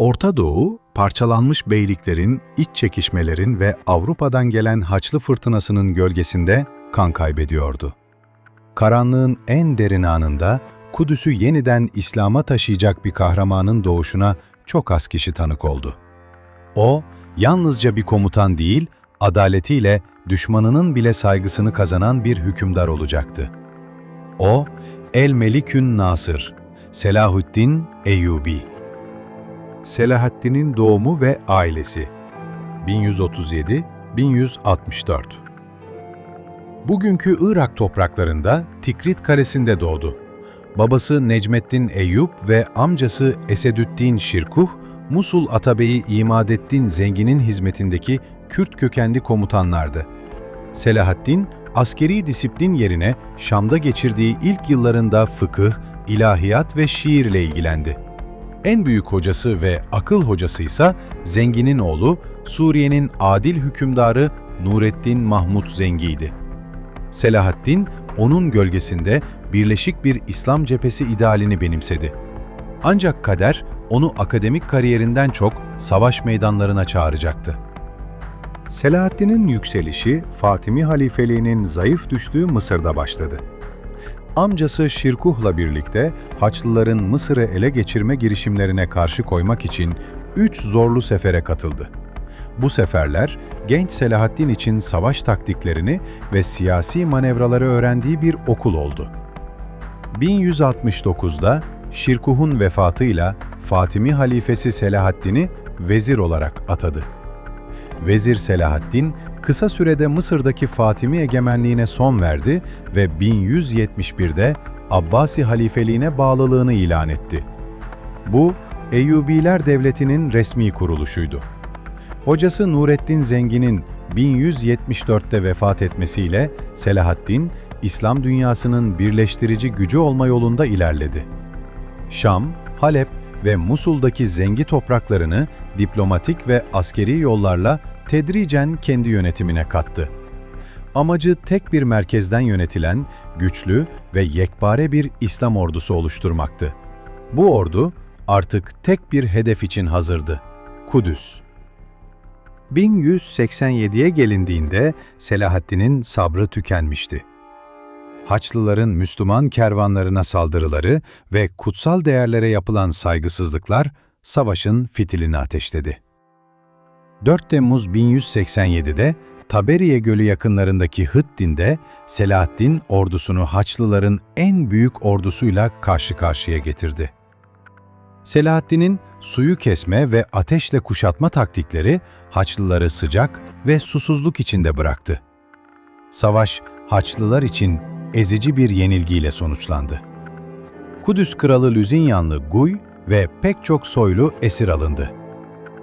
Orta Doğu, parçalanmış beyliklerin, iç çekişmelerin ve Avrupa'dan gelen Haçlı fırtınasının gölgesinde kan kaybediyordu. Karanlığın en derin anında Kudüs'ü yeniden İslam'a taşıyacak bir kahramanın doğuşuna çok az kişi tanık oldu. O, yalnızca bir komutan değil, adaletiyle düşmanının bile saygısını kazanan bir hükümdar olacaktı. O, El Melikün Nasır, Selahuddin Eyyubi. Selahaddin'in doğumu ve ailesi 1137-1164 Bugünkü Irak topraklarında Tikrit Kalesi'nde doğdu. Babası Necmettin Eyüp ve amcası Esedüddin Şirkuh, Musul Atabeyi İmadeddin Zengin'in hizmetindeki Kürt kökenli komutanlardı. Selahaddin, askeri disiplin yerine Şam'da geçirdiği ilk yıllarında fıkıh, ilahiyat ve şiirle ilgilendi. En büyük hocası ve akıl hocası ise Zengin'in oğlu, Suriye'nin adil hükümdarı Nureddin Mahmud Zengi'ydi. Selahaddin, onun gölgesinde birleşik bir İslam cephesi idealini benimsedi. Ancak kader, onu akademik kariyerinden çok savaş meydanlarına çağıracaktı. Selahaddin'in yükselişi, Fatimi halifeliğinin zayıf düştüğü Mısır'da başladı. Amcası Şirkuh'la birlikte Haçlıların Mısır'ı ele geçirme girişimlerine karşı koymak için üç zorlu sefere katıldı. Bu seferler, genç Selahaddin için savaş taktiklerini ve siyasi manevraları öğrendiği bir okul oldu. 1169'da Şirkuh'un vefatıyla Fatimi halifesi Selahaddin'i vezir olarak atadı. Vezir Selahaddin, kısa sürede Mısır'daki Fatimi egemenliğine son verdi ve 1171'de Abbasi halifeliğine bağlılığını ilan etti. Bu, Eyyubiler Devleti'nin resmi kuruluşuydu. Hocası Nureddin Zengin'in 1174'te vefat etmesiyle Selahaddin, İslam dünyasının birleştirici gücü olma yolunda ilerledi. Şam, Halep ve Musul'daki zengi topraklarını diplomatik ve askeri yollarla tedricen kendi yönetimine kattı. Amacı tek bir merkezden yönetilen, güçlü ve yekpare bir İslam ordusu oluşturmaktı. Bu ordu artık tek bir hedef için hazırdı. Kudüs. 1187'ye gelindiğinde Selahaddin'in sabrı tükenmişti. Haçlıların Müslüman kervanlarına saldırıları ve kutsal değerlere yapılan saygısızlıklar savaşın fitilini ateşledi. 4 Temmuz 1187'de Taberiye Gölü yakınlarındaki Hıddin'de Selahaddin ordusunu Haçlıların en büyük ordusuyla karşı karşıya getirdi. Selahaddin'in suyu kesme ve ateşle kuşatma taktikleri Haçlıları sıcak ve susuzluk içinde bıraktı. Savaş Haçlılar için ezici bir yenilgiyle sonuçlandı. Kudüs kralı Lüzinyanlı Guy ve pek çok soylu esir alındı.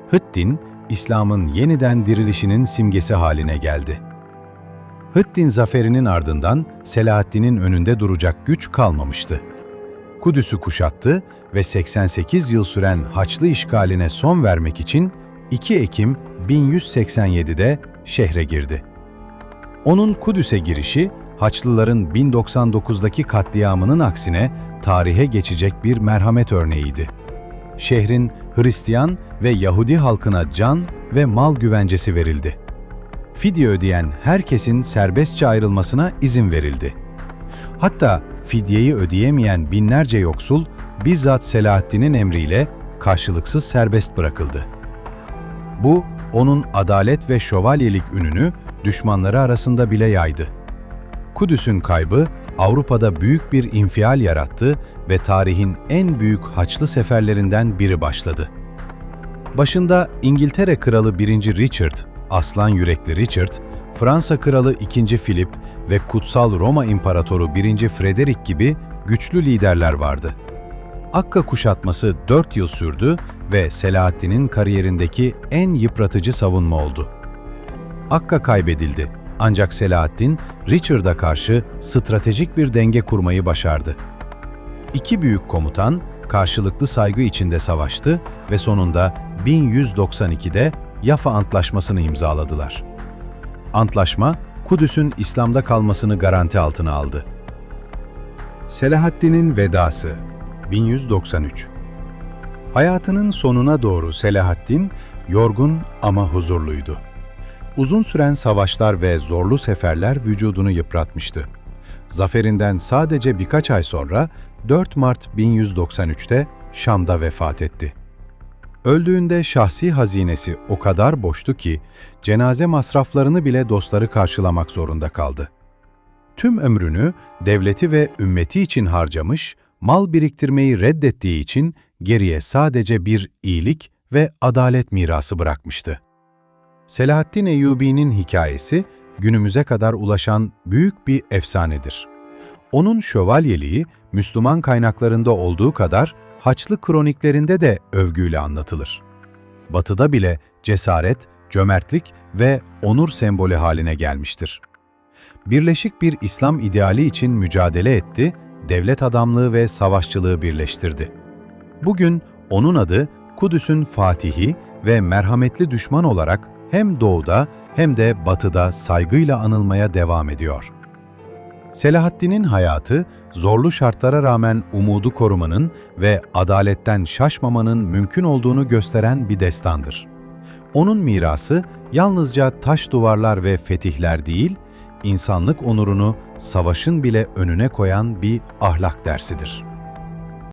Hıddin, İslam'ın yeniden dirilişinin simgesi haline geldi. Hıddin zaferinin ardından Selahaddin'in önünde duracak güç kalmamıştı. Kudüs'ü kuşattı ve 88 yıl süren Haçlı işgaline son vermek için 2 Ekim 1187'de şehre girdi. Onun Kudüs'e girişi, Haçlıların 1099'daki katliamının aksine tarihe geçecek bir merhamet örneğiydi. Şehrin Hristiyan ve Yahudi halkına can ve mal güvencesi verildi. Fidye ödeyen herkesin serbestçe ayrılmasına izin verildi. Hatta fidyeyi ödeyemeyen binlerce yoksul bizzat Selahaddin'in emriyle karşılıksız serbest bırakıldı. Bu, onun adalet ve şövalyelik ününü düşmanları arasında bile yaydı. Kudüs'ün kaybı Avrupa'da büyük bir infial yarattı ve tarihin en büyük Haçlı seferlerinden biri başladı. Başında İngiltere Kralı 1. Richard, aslan yürekli Richard, Fransa Kralı 2. Philip ve Kutsal Roma İmparatoru 1. Frederick gibi güçlü liderler vardı. Akka kuşatması 4 yıl sürdü ve Selahaddin'in kariyerindeki en yıpratıcı savunma oldu. Akka kaybedildi ancak Selahaddin, Richard'a karşı stratejik bir denge kurmayı başardı. İki büyük komutan karşılıklı saygı içinde savaştı ve sonunda 1192'de Yafa Antlaşması'nı imzaladılar. Antlaşma, Kudüs'ün İslam'da kalmasını garanti altına aldı. Selahaddin'in Vedası 1193 Hayatının sonuna doğru Selahaddin, yorgun ama huzurluydu. Uzun süren savaşlar ve zorlu seferler vücudunu yıpratmıştı. Zaferinden sadece birkaç ay sonra 4 Mart 1193'te Şam'da vefat etti. Öldüğünde şahsi hazinesi o kadar boştu ki cenaze masraflarını bile dostları karşılamak zorunda kaldı. Tüm ömrünü devleti ve ümmeti için harcamış, mal biriktirmeyi reddettiği için geriye sadece bir iyilik ve adalet mirası bırakmıştı. Selahaddin Eyyubi'nin hikayesi günümüze kadar ulaşan büyük bir efsanedir. Onun şövalyeliği Müslüman kaynaklarında olduğu kadar Haçlı kroniklerinde de övgüyle anlatılır. Batı'da bile cesaret, cömertlik ve onur sembolü haline gelmiştir. Birleşik bir İslam ideali için mücadele etti, devlet adamlığı ve savaşçılığı birleştirdi. Bugün onun adı Kudüs'ün fatihi ve merhametli düşman olarak hem doğuda hem de batıda saygıyla anılmaya devam ediyor. Selahaddin'in hayatı, zorlu şartlara rağmen umudu korumanın ve adaletten şaşmamanın mümkün olduğunu gösteren bir destandır. Onun mirası yalnızca taş duvarlar ve fetihler değil, insanlık onurunu savaşın bile önüne koyan bir ahlak dersidir.